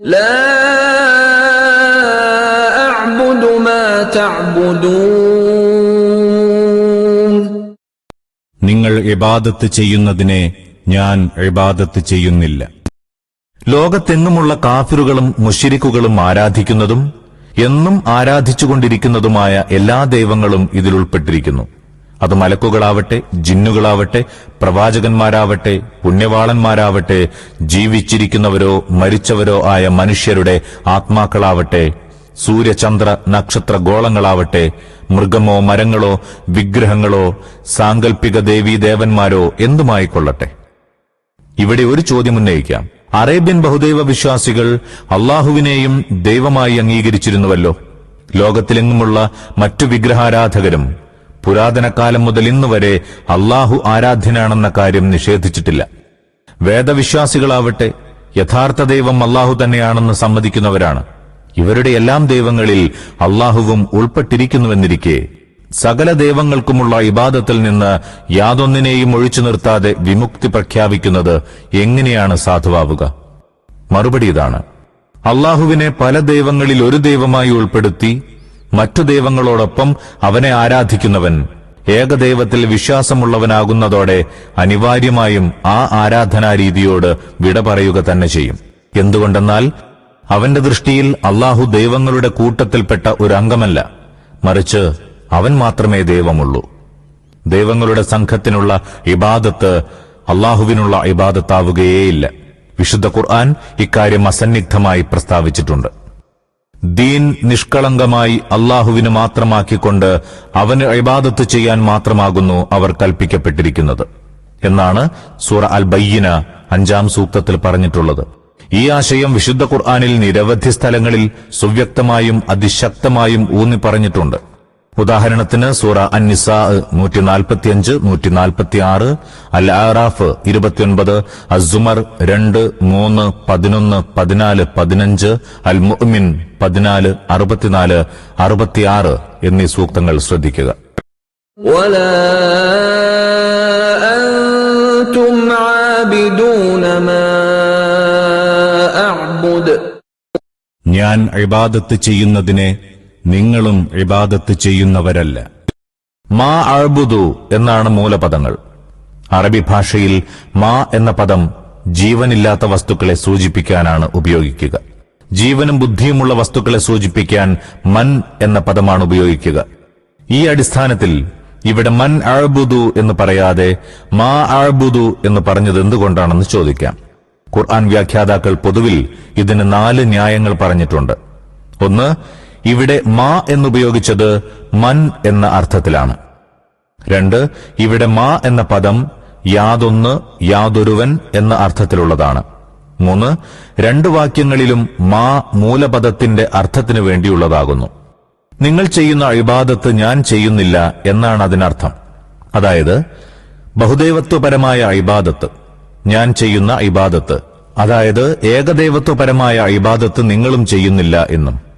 لا أعبد ما تعبدون നിങ്ങൾ ഇബാദത്ത് ചെയ്യുന്നതിനെ ഞാൻ ഇബാദത്ത് ചെയ്യുന്നില്ല ലോകത്തെങ്ങുമുള്ള കാഫിറുകളും മുഷിരിക്കുകളും ആരാധിക്കുന്നതും എന്നും ആരാധിച്ചുകൊണ്ടിരിക്കുന്നതുമായ എല്ലാ ദൈവങ്ങളും ഇതിൽ ഉൾപ്പെട്ടിരിക്കുന്നു അത് മലക്കുകളാവട്ടെ ജിന്നുകളാവട്ടെ പ്രവാചകന്മാരാവട്ടെ പുണ്യവാളന്മാരാവട്ടെ ജീവിച്ചിരിക്കുന്നവരോ മരിച്ചവരോ ആയ മനുഷ്യരുടെ ആത്മാക്കളാവട്ടെ സൂര്യചന്ദ്ര നക്ഷത്ര ഗോളങ്ങളാവട്ടെ മൃഗമോ മരങ്ങളോ വിഗ്രഹങ്ങളോ സാങ്കൽപ്പിക ദേവീ ദേവന്മാരോ എന്തുമായിക്കൊള്ളട്ടെ? ഇവിടെ ഒരു ചോദ്യം ഉന്നയിക്കാം. അറേബ്യൻ ബഹുദൈവ വിശ്വാസികൾ അള്ളാഹുവിനെയും ദൈവമായി അംഗീകരിച്ചിരുന്നുവല്ലോ. ലോകത്തിലെങ്ങുമുള്ള മറ്റു വിഗ്രഹാരാധകരും പുരാതന കാലം മുതൽ ഇന്നുവരെ അള്ളാഹു ആരാധ്യനാണെന്ന കാര്യം നിഷേധിച്ചിട്ടില്ല. വേദവിശ്വാസികളാവട്ടെ യഥാർത്ഥ ദൈവം അള്ളാഹു തന്നെയാണെന്ന് സമ്മതിക്കുന്നവരാണ്. ഇവരുടെ എല്ലാം ദൈവങ്ങളിൽ അള്ളാഹുവും ഉൾപ്പെട്ടിരിക്കുന്നുവെന്നിരിക്കെ സകല ദൈവങ്ങൾക്കുമുള്ള ഇബാദത്തിൽ നിന്ന് യാതൊന്നിനെയും ഒഴിച്ചു നിർത്താതെ വിമുക്തി പ്രഖ്യാപിക്കുന്നത് എങ്ങനെയാണ് സാധുവാവുക? മറുപടി ഇതാണ്. അള്ളാഹുവിനെ പല ദൈവങ്ങളിൽ ഒരു ദൈവമായി ഉൾപ്പെടുത്തി മറ്റു ദൈവങ്ങളോടൊപ്പം അവനെ ആരാധിക്കുന്നവൻ. ഏകദൈവത്തിൽ വിശ്വാസമുള്ളവനാകുന്നതോടെ അനിവാര്യമായും ആ ആരാധനാരീതിയോട് വിട പറയുക തന്നെ ചെയ്യും. എന്തുകൊണ്ടെന്നാൽ അവന്റെ ദൃഷ്ടിയിൽ അള്ളാഹു ദൈവങ്ങളുടെ കൂട്ടത്തിൽപ്പെട്ട ഒരു അംഗമല്ല. മറിച്ച് അവൻ മാത്രമേ ദൈവമുള്ളൂ. ദൈവങ്ങളുടെ സംഘത്തിനുള്ള ഇബാദത്ത് അള്ളാഹുവിനുള്ള ഇബാദത്താവുകയേയില്ല. വിശുദ്ധ ഖുർആൻ ഇക്കാര്യം അസന്നിഗ്ധമായി പ്രസ്താവിച്ചിട്ടുണ്ട്. ദീൻ നിഷ്കളങ്കമായി അള്ളാഹുവിന് മാത്രമാക്കിക്കൊണ്ട് അവന് ഇബാദത്ത് ചെയ്യാൻ മാത്രമാകുന്നു അവർ കൽപ്പിക്കപ്പെട്ടിരിക്കുന്നത്. എന്നാണ് സൂറ അൽ ബയ്യന അഞ്ചാം സൂക്തത്തിൽ പറഞ്ഞിട്ടുള്ളത്. ഈ ആശയം വിശുദ്ധ ഖുർആാനിൽ നിരവധി സ്ഥലങ്ങളിൽ സുവ്യക്തമായും അതിശക്തമായും ഊന്നി പറഞ്ഞിട്ടുണ്ട്. ഉദാഹരണത്തിന് സൂറ അന്നിസ നൂറ്റി നാൽപ്പത്തി അഞ്ച് നൂറ്റി നാൽപ്പത്തി ആറ് അൽ ആറാഫ് ഇരുപത്തിയൊൻപത് അസുമർ രണ്ട് മൂന്ന് പതിനൊന്ന് പതിനാല് പതിനഞ്ച് അൽ മുഅ്മിൻ പതിനാല് അറുപത്തിനാല് അറുപത്തിയാറ് എന്നീ സൂക്തങ്ങൾ ശ്രദ്ധിക്കുക. ഞാൻ അഴിബാദത്ത് ചെയ്യുന്നതിനെ നിങ്ങളും ഇബാദത്ത് ചെയ്യുന്നവരല്ല. മാ അഴ്ബുദു എന്നാണ് മൂലപദങ്ങൾ. അറബി ഭാഷയിൽ മാ എന്ന പദം ജീവനില്ലാത്ത വസ്തുക്കളെ സൂചിപ്പിക്കാനാണ് ഉപയോഗിക്കുക. ജീവനും ബുദ്ധിയുമുള്ള വസ്തുക്കളെ സൂചിപ്പിക്കാൻ മൻ എന്ന പദമാണ് ഉപയോഗിക്കുക. ഈ അടിസ്ഥാനത്തിൽ ഇവിടെ മൻ അഴുബുദു എന്ന് പറയാതെ മാ അഴുബുദു എന്ന് പറഞ്ഞത് എന്തുകൊണ്ടാണെന്ന് ചോദിക്കാം. ഖുർആൻ വ്യാഖ്യാതാക്കൾ പൊതുവിൽ ഇതിന് നാല് ന്യായങ്ങൾ പറഞ്ഞിട്ടുണ്ട്. ഒന്ന് ഇവിടെ മാ എന്നുപയോഗിച്ചത് മൻ എന്ന അർത്ഥത്തിലാണ്. രണ്ട് ഇവിടെ മാ എന്ന പദം യാതൊന്ന് യാതൊരുവൻ എന്ന അർത്ഥത്തിലുള്ളതാണ്. മൂന്ന് രണ്ട് വാക്യങ്ങളിലും മാ മൂലപദത്തിന്റെ അർത്ഥത്തിനു വേണ്ടിയുള്ളതാകുന്നു. നിങ്ങൾ ചെയ്യുന്ന അഴിബാദത്ത് ഞാൻ ചെയ്യുന്നില്ല എന്നാണ് അതിനർത്ഥം. അതായത് ബഹുദൈവത്വപരമായ അഴിബാദത്ത് ഞാൻ ചെയ്യുന്ന ഇബാദത്ത് അതായത് ഏകദൈവത്വപരമായ ഇബാദത്ത് നിങ്ങളും ചെയ്യുന്നില്ല എന്നും.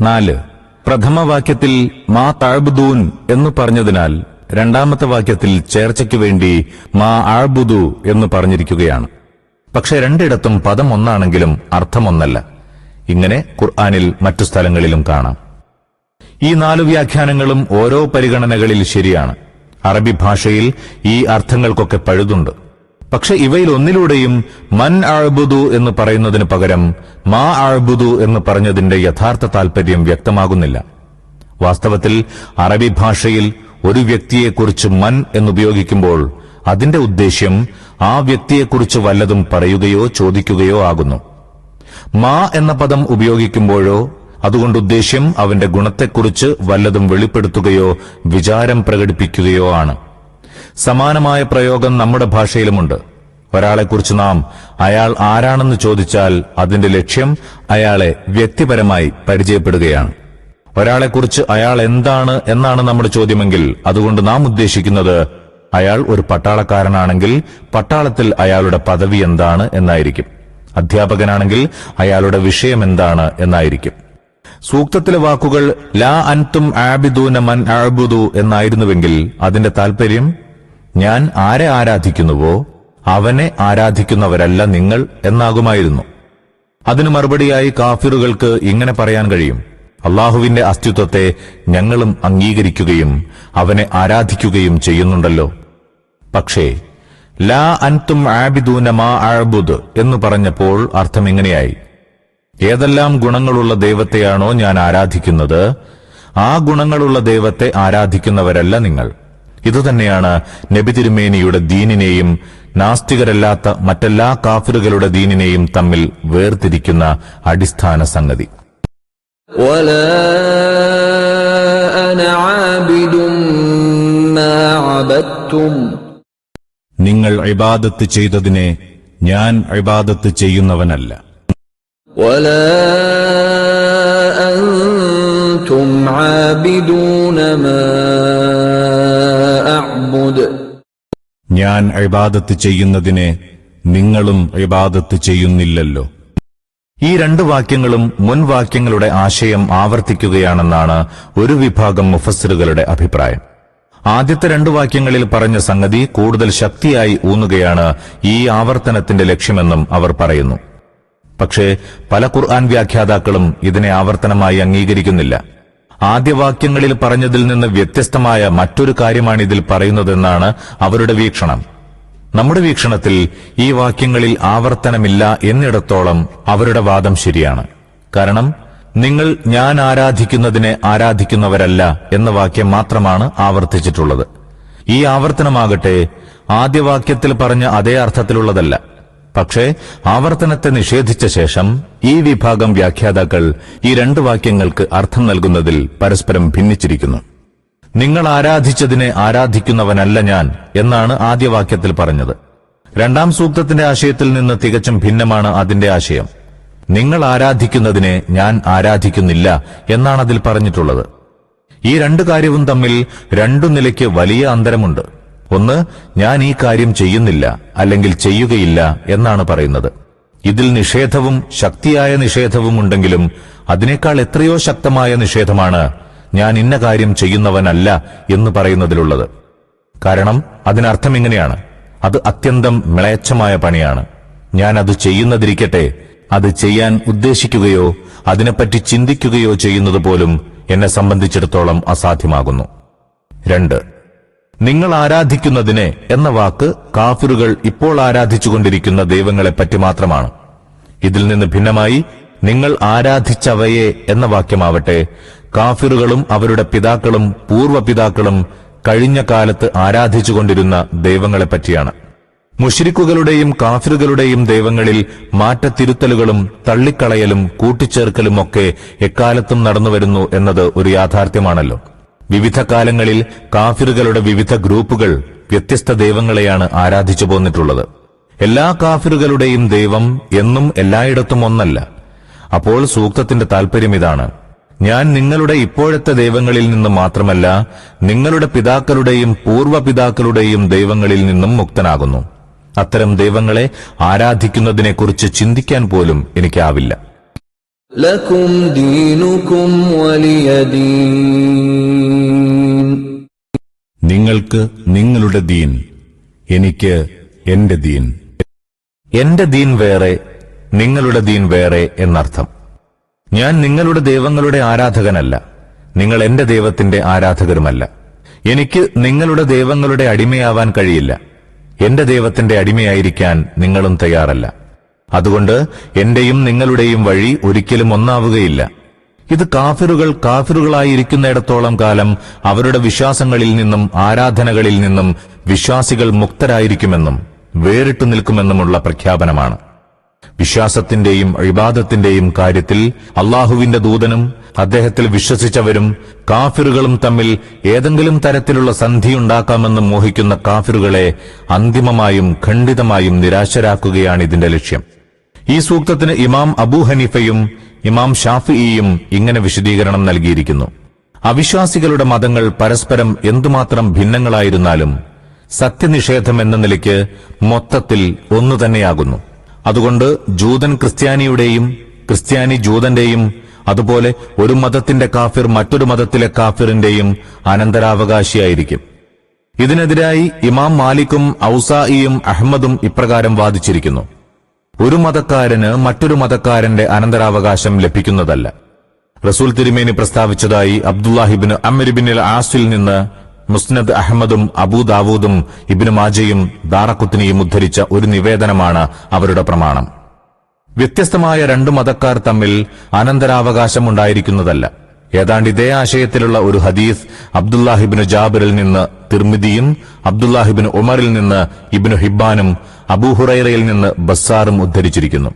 നാല്. പ്രഥമവാക്യത്തിൽ മാ താഴ്ബുദൂൻ എന്ന് പറഞ്ഞതിനാൽ രണ്ടാമത്തെ വാക്യത്തിൽ ചേർച്ചയ്ക്ക് വേണ്ടി മാ ആഴ്ബുദു എന്ന് പറഞ്ഞിരിക്കുകയാണ്. പക്ഷെ രണ്ടിടത്തും പദം ഒന്നാണെങ്കിലും അർത്ഥം ഒന്നല്ല ഇങ്ങനെ ഖുർആാനിൽ മറ്റു സ്ഥലങ്ങളിലും കാണാം. ഈ നാലു വ്യാഖ്യാനങ്ങളും ഓരോ പരിഗണനകളിൽ ശരിയാണ്. അറബി ഭാഷയിൽ ഈ അർത്ഥങ്ങൾക്കൊക്കെ പഴുതുണ്ട്. പക്ഷെ ഇവയിൽ ഒന്നിലൂടെയും മൻ ആഴ്ബുദു എന്ന് പറയുന്നതിന് പകരം മാ ആഴ്ബുദു എന്ന് പറഞ്ഞതിന്റെ യഥാർത്ഥ താൽപര്യം വ്യക്തമാകുന്നില്ല. വാസ്തവത്തിൽ അറബി ഭാഷയിൽ ഒരു വ്യക്തിയെക്കുറിച്ച് മൻ എന്നുപയോഗിക്കുമ്പോൾ അതിന്റെ ഉദ്ദേശ്യം ആ വ്യക്തിയെക്കുറിച്ച് വല്ലതും പറയുകയോ ചോദിക്കുകയോ ആകുന്നു. മാ എന്ന പദം ഉപയോഗിക്കുമ്പോഴോ അതുകൊണ്ട് ഉദ്ദേശ്യം അവന്റെ ഗുണത്തെക്കുറിച്ച് വല്ലതും വെളിപ്പെടുത്തുകയോ വിചാരം പ്രകടിപ്പിക്കുകയോ ആണ്. സമാനമായ പ്രയോഗം നമ്മുടെ ഭാഷയിലുമുണ്ട്. ഒരാളെക്കുറിച്ച് നാം അയാൾ ആരാണെന്ന് ചോദിച്ചാൽ അതിന്റെ ലക്ഷ്യം അയാളെ വ്യക്തിപരമായി പരിചയപ്പെടുകയാണ്. ഒരാളെക്കുറിച്ച് അയാൾ എന്താണ് എന്നാണ് നമ്മുടെ ചോദ്യമെങ്കിൽ അതുകൊണ്ട് നാം ഉദ്ദേശിക്കുന്നത് അയാൾ ഒരു പട്ടാളക്കാരനാണെങ്കിൽ പട്ടാളത്തിൽ അയാളുടെ പദവി എന്താണ് എന്നായിരിക്കും. അധ്യാപകനാണെങ്കിൽ അയാളുടെ വിഷയം എന്താണ് എന്നായിരിക്കും. സൂക്തത്തിലെ വാക്കുകൾ ലാ അൻതും ആബിദൂന മൻ ആബുദു എന്നായിരുന്നുവെങ്കിൽ അതിന്റെ താൽപര്യം ഞാൻ ആരെ ആരാധിക്കുന്നുവോ? അവനെ ആരാധിക്കുന്നവരല്ല നിങ്ങൾ എന്നാകുമായിരുന്നു. അതിനു മറുപടിയായി കാഫിറുകൾക്ക് ഇങ്ങനെ പറയാൻ കഴിയും. അള്ളാഹുവിന്റെ അസ്തിത്വത്തെ ഞങ്ങളും അംഗീകരിക്കുകയും അവനെ ആരാധിക്കുകയും ചെയ്യുന്നുണ്ടല്ലോ. പക്ഷേ ലാ അൻതും ആബിദൂന മാ ആബുദ് എന്ന് പറഞ്ഞപ്പോൾ അർത്ഥം ഇങ്ങനെയായി. ഏതെല്ലാം ഗുണങ്ങളുള്ള ദൈവത്തെയാണോ ഞാൻ ആരാധിക്കുന്നത് ആ ഗുണങ്ങളുള്ള ദൈവത്തെ ആരാധിക്കുന്നവരല്ല നിങ്ങൾ. ഇതുതന്നെയാണ് നബി തിരുമേനിയുടെ ദീനിനെയും നാസ്തികരല്ലാത്ത മറ്റെല്ലാ കാഫിറുകളുടെ ദീനിനെയും തമ്മിൽ വേർതിരിക്കുന്ന അടിസ്ഥാന സംഗതി ولا أنا عابد ما عبدتم നിങ്ങൾ ഇബാദത്ത് ചെയ്തതിനെ ഞാൻ ഇബാദത്ത് ചെയ്യുന്നവനല്ല ولا أنتم عابدون ما أعبد ഞാൻ ഇബാദത്ത് ചെയ്യുന്നതിനെ നിങ്ങളും ഇബാദത്ത് ചെയ്യുന്നില്ലല്ലോ ഈ രണ്ട് വാക്യങ്ങളും മുൻ വാക്യങ്ങളുടെ ആശയം ആവർത്തിക്കുകയാണെന്നാണ് ഒരു വിഭാഗം മുഫസ്സിറുകളുടെ അഭിപ്രായം ആദ്യത്തെ രണ്ട് വാക്യങ്ങളിൽ പറഞ്ഞ സംഗതി കൂടുതൽ ശക്തിയായി ഊന്നുകയാണ് ഈ ആവർത്തനത്തിന്റെ ലക്ഷ്യമെന്നും അവർ പറയുന്നു പക്ഷേ പല ഖുർആൻ വ്യാഖ്യാതാക്കളും ഇതിനെ ആവർത്തനമായി അംഗീകരിക്കുന്നില്ല. ആദ്യവാക്യങ്ങളിൽ പറഞ്ഞതിൽ നിന്ന് വ്യത്യസ്തമായ മറ്റൊരു കാര്യമാണ് ഇതിൽ പറയുന്നതെന്നാണ് അവരുടെ വീക്ഷണം. നമ്മുടെ വീക്ഷണത്തിൽ ഈ വാക്യങ്ങളിൽ ആവർത്തനമില്ല എന്നിടത്തോളം അവരുടെ വാദം ശരിയാണ്. കാരണം നിങ്ങൾ ഞാൻ ആരാധിക്കുന്നതിനെ ആരാധിക്കുന്നവരല്ല എന്ന വാക്യം മാത്രമാണ് ആവർത്തിച്ചിട്ടുള്ളത്. ഈ ആവർത്തനമാകട്ടെ ആദ്യ വാക്യത്തിൽ പറഞ്ഞ അതേ അർത്ഥത്തിലുള്ളതല്ല. പക്ഷേ ആവർത്തനത്തെ നിഷേധിച്ച ശേഷം ഈ വിഭാഗം വ്യാഖ്യാതാക്കൾ ഈ രണ്ട് വാക്യങ്ങൾക്ക് അർത്ഥം നൽകുന്നതിൽ പരസ്പരം ഭിന്നിച്ചിരിക്കുന്നു. നിങ്ങൾ ആരാധിച്ചതിനെ ആരാധിക്കുന്നവനല്ല ഞാൻ എന്നാണ് ആദ്യ വാക്യത്തിൽ പറഞ്ഞത്. രണ്ടാം സൂക്തത്തിന്റെ ആശയത്തിൽ നിന്ന് തികച്ചും ഭിന്നമാണ് അതിന്റെ ആശയം. നിങ്ങൾ ആരാധിക്കുന്നതിനെ ഞാൻ ആരാധിക്കുന്നില്ല എന്നാണ് അതിൽ പറഞ്ഞിട്ടുള്ളത്. ഈ രണ്ട് കാര്യവും തമ്മിൽ രണ്ടു നിലയ്ക്ക് വലിയ അന്തരമുണ്ട്. ഒന്ന് ഞാൻ ഈ കാര്യം ചെയ്യുന്നില്ല അല്ലെങ്കിൽ ചെയ്യുകയില്ല എന്നാണ് പറയുന്നത്. ഇതിൽ നിഷേധവും ശക്തിയായ നിഷേധവും ഉണ്ടെങ്കിലും അതിനേക്കാൾ എത്രയോ ശക്തമായ നിഷേധമാണ് ഞാൻ ഇന്ന കാര്യം ചെയ്യുന്നവനല്ല എന്ന് പറയുന്നതിലുള്ളത്. കാരണം അതിനർത്ഥം ഇങ്ങനെയാണ്. അത് അത്യന്തം മിളയച്ചമായ പണിയാണ്. ഞാൻ അത് ചെയ്യുന്നതിരിക്കട്ടെ അത് ചെയ്യാൻ ഉദ്ദേശിക്കുകയോ അതിനെപ്പറ്റി ചിന്തിക്കുകയോ ചെയ്യുന്നത് പോലും എന്നെ സംബന്ധിച്ചിടത്തോളം അസാധ്യമാകുന്നു. രണ്ട് നിങ്ങൾ ആരാധിക്കുന്നതിനെ എന്ന വാക്ക് കാഫിറുകൾ ഇപ്പോൾ ആരാധിച്ചുകൊണ്ടിരിക്കുന്ന ദൈവങ്ങളെപ്പറ്റി മാത്രമാണ്. ഇതിൽ നിന്ന് ഭിന്നമായി നിങ്ങൾ ആരാധിച്ചവയെ എന്ന വാക്യമാവട്ടെ കാഫിറുകളും അവരുടെ പിതാക്കളും പൂർവപിതാക്കളും കഴിഞ്ഞ കാലത്ത് ആരാധിച്ചുകൊണ്ടിരുന്ന ദൈവങ്ങളെപ്പറ്റിയാണ്. മുഷിരിക്കുകളുടെയും കാഫിറുകളുടെയും ദൈവങ്ങളിൽ മാറ്റത്തിരുത്തലുകളും തള്ളിക്കളയലും കൂട്ടിച്ചേർക്കലും ഒക്കെ എക്കാലത്തും നടന്നുവരുന്നു എന്നത് ഒരു യാഥാർത്ഥ്യമാണല്ലോ. വിവിധ കാലങ്ങളിൽ കാഫിറുകളുടെ വിവിധ ഗ്രൂപ്പുകൾ വ്യത്യസ്ത ദൈവങ്ങളെയാണ് ആരാധിച്ചു പോന്നിട്ടുള്ളത്. എല്ലാ കാഫിറുകളുടെയും ദൈവം എന്നും എല്ലായിടത്തും ഒന്നല്ല. അപ്പോൾ സൂക്തത്തിന്റെ താൽപര്യം ഇതാണ്. ഞാൻ നിങ്ങളുടെ ഇപ്പോഴത്തെ ദൈവങ്ങളിൽ നിന്ന് മാത്രമല്ല നിങ്ങളുടെ പിതാക്കളുടെയും പൂർവപിതാക്കളുടെയും ദൈവങ്ങളിൽ നിന്നും മുക്തനാകുന്നു. അത്തരം ദൈവങ്ങളെ ആരാധിക്കുന്നതിനെക്കുറിച്ച് ചിന്തിക്കാൻ പോലും എനിക്കാവില്ല. ലക്കും ദീനുക്കും വലിയ ദീൻ. നിങ്ങൾക്ക് നിങ്ങളുടെ ദീൻ എനിക്ക് എന്റെ ദീൻ. എന്റെ ദീൻ വേറെ നിങ്ങളുടെ ദീൻ വേറെ എന്നർത്ഥം. ഞാൻ നിങ്ങളുടെ ദൈവങ്ങളുടെ ആരാധകനല്ല നിങ്ങൾ എന്റെ ദൈവത്തിന്റെ ആരാധകരുമല്ല. എനിക്ക് നിങ്ങളുടെ ദൈവങ്ങളുടെ അടിമയാവാൻ കഴിയില്ല എന്റെ ദൈവത്തിന്റെ അടിമയായിരിക്കാൻ നിങ്ങളും തയ്യാറല്ല. അതുകൊണ്ട് എന്റെയും നിങ്ങളുടെയും വഴി ഒരിക്കലും ഒന്നാവുകയില്ല. ഇത് കാഫിറുകൾ കാഫിറുകളായിരിക്കുന്നിടത്തോളം കാലം അവരുടെ വിശ്വാസങ്ങളിൽ നിന്നും ആരാധനകളിൽ നിന്നും വിശ്വാസികൾ മുക്തരായിരിക്കുമെന്നും വേറിട്ടു നിൽക്കുമെന്നുമുള്ള പ്രഖ്യാപനമാണ്. വിശ്വാസത്തിന്റെയും അഴിബാദത്തിന്റെയും കാര്യത്തിൽ അള്ളാഹുവിന്റെ ദൂതനും അദ്ദേഹത്തിൽ വിശ്വസിച്ചവരും കാഫിറുകളും തമ്മിൽ ഏതെങ്കിലും തരത്തിലുള്ള സന്ധിയുണ്ടാക്കാമെന്ന് മോഹിക്കുന്ന കാഫിറുകളെ അന്തിമമായും ഖണ്ഡിതമായും നിരാശരാക്കുകയാണ് ഇതിന്റെ ലക്ഷ്യം. ഈ സൂക്തത്തിന് ഇമാം അബൂ ഹനീഫയും ഇമാം ഷാഫിയും ഇങ്ങനെ വിശദീകരണം നൽകിയിരിക്കുന്നു. അവിശ്വാസികളുടെ മതങ്ങൾ പരസ്പരം എന്തുമാത്രം ഭിന്നങ്ങളായിരുന്നാലും സത്യനിഷേധം എന്ന നിലയ്ക്ക് മൊത്തത്തിൽ ഒന്നു തന്നെയാകുന്നു. അതുകൊണ്ട് ജൂതൻ ക്രിസ്ത്യാനിയുടെയും ക്രിസ്ത്യാനി ജൂതന്റെയും അതുപോലെ ഒരു മതത്തിന്റെ കാഫിർ മറ്റൊരു മതത്തിലെ കാഫിറിന്റെയും അനന്തരാവകാശിയായിരിക്കും. ഇതിനെതിരായി ഇമാം മാലിക്കും ഔസായിയും അഹമ്മദും ഇപ്രകാരം വാദിച്ചിരിക്കുന്നു. ഒരു മതക്കാരന് മറ്റൊരു മതക്കാരന്റെ അനന്തരാവകാശം ലഭിക്കുന്നതല്ല. റസൂൽ തിരുമേനി പ്രസ്താവിച്ചതായി അബ്ദുല്ലാഹിബിൻ അമിർബിൻ ആസിൽ നിന്ന് മുസ്നദ് അഹമ്മദും അബൂദാവൂദും ഇബിന് മാജയും ദാറക്കുത്തിനെയും ഉദ്ധരിച്ച ഒരു നിവേദനമാണ് അവരുടെ പ്രമാണം. വ്യത്യസ്തമായ രണ്ടു മതക്കാർ തമ്മിൽ അനന്തരാവകാശം ഉണ്ടായിരിക്കുന്നതല്ല. ഏതാണ്ട് ഇതേ ആശയത്തിലുള്ള ഒരു ഹദീസ് അബ്ദുല്ലാഹിബിന് ജാബിറിൽ നിന്ന് തിർമിദിയും അബ്ദുല്ലാഹിബിന് ഉമറിൽ നിന്ന് ഇബിനു ഹിബാനും അബൂഹുറൈറയിൽ നിന്ന് ബസ്സാറും ഉദ്ധരിച്ചിരിക്കുന്നു.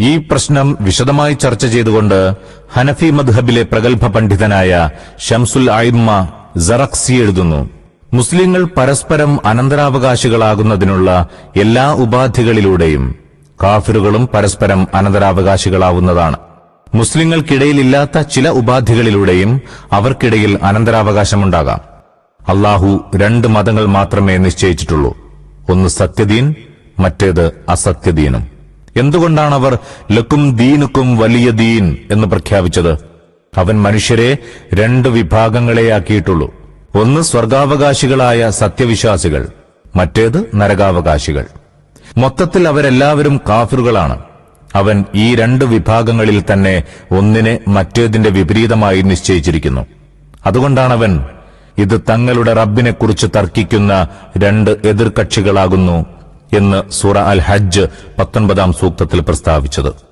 ഈ പ്രശ്നം വിശദമായി ചർച്ച ചെയ്തുകൊണ്ട് ഹനഫി മദ്ഹബിലെ പ്രഗത്ഭ പണ്ഡിതനായ ഷംസുൽ ആയിമ്മ സറക്സി എഴുതുന്നു. മുസ്ലിങ്ങൾ പരസ്പരം അനന്തരാവകാശികളാകുന്നതിനുള്ള എല്ലാ ഉപാധികളിലൂടെയും കാഫിറുകളും പരസ്പരം അനന്തരാവകാശികളാവുന്നതാണ്. മുസ്ലിങ്ങൾക്കിടയിലില്ലാത്ത ചില ഉപാധികളിലൂടെയും അവർക്കിടയിൽ അനന്തരാവകാശമുണ്ടാകാം. അള്ളാഹു രണ്ട് മതങ്ങൾ മാത്രമേ നിശ്ചയിച്ചിട്ടുള്ളൂ. ഒന്ന് സത്യദീൻ മറ്റേത് അസത്യദീനും. എന്തുകൊണ്ടാണ് അവർ ലക്കും ദീനുക്കും വലിയ ദീൻ എന്ന് പ്രഖ്യാപിച്ചത്? അവൻ മനുഷ്യരെ രണ്ട് വിഭാഗങ്ങളെയാക്കിയിട്ടുള്ളൂ. ഒന്ന് സ്വർഗാവകാശികളായ സത്യവിശ്വാസികൾ മറ്റേത് നരകാവകാശികൾ. മൊത്തത്തിൽ അവരെല്ലാവരും കാഫിറുകളാണ്. അവൻ ഈ രണ്ട് വിഭാഗങ്ങളിൽ തന്നെ ഒന്നിനെ മറ്റേതിന്റെ വിപരീതമായി നിശ്ചയിച്ചിരിക്കുന്നു. അതുകൊണ്ടാണവൻ ഇത് തങ്ങളുടെ റബ്ബിനെക്കുറിച്ച് തർക്കിക്കുന്ന രണ്ട് എതിർകക്ഷികളാകുന്നു എന്ന് സൂറ അൽ ഹജ്ജ് പത്തൊൻപതാം സൂക്തത്തിൽ പ്രസ്താവിച്ചത്.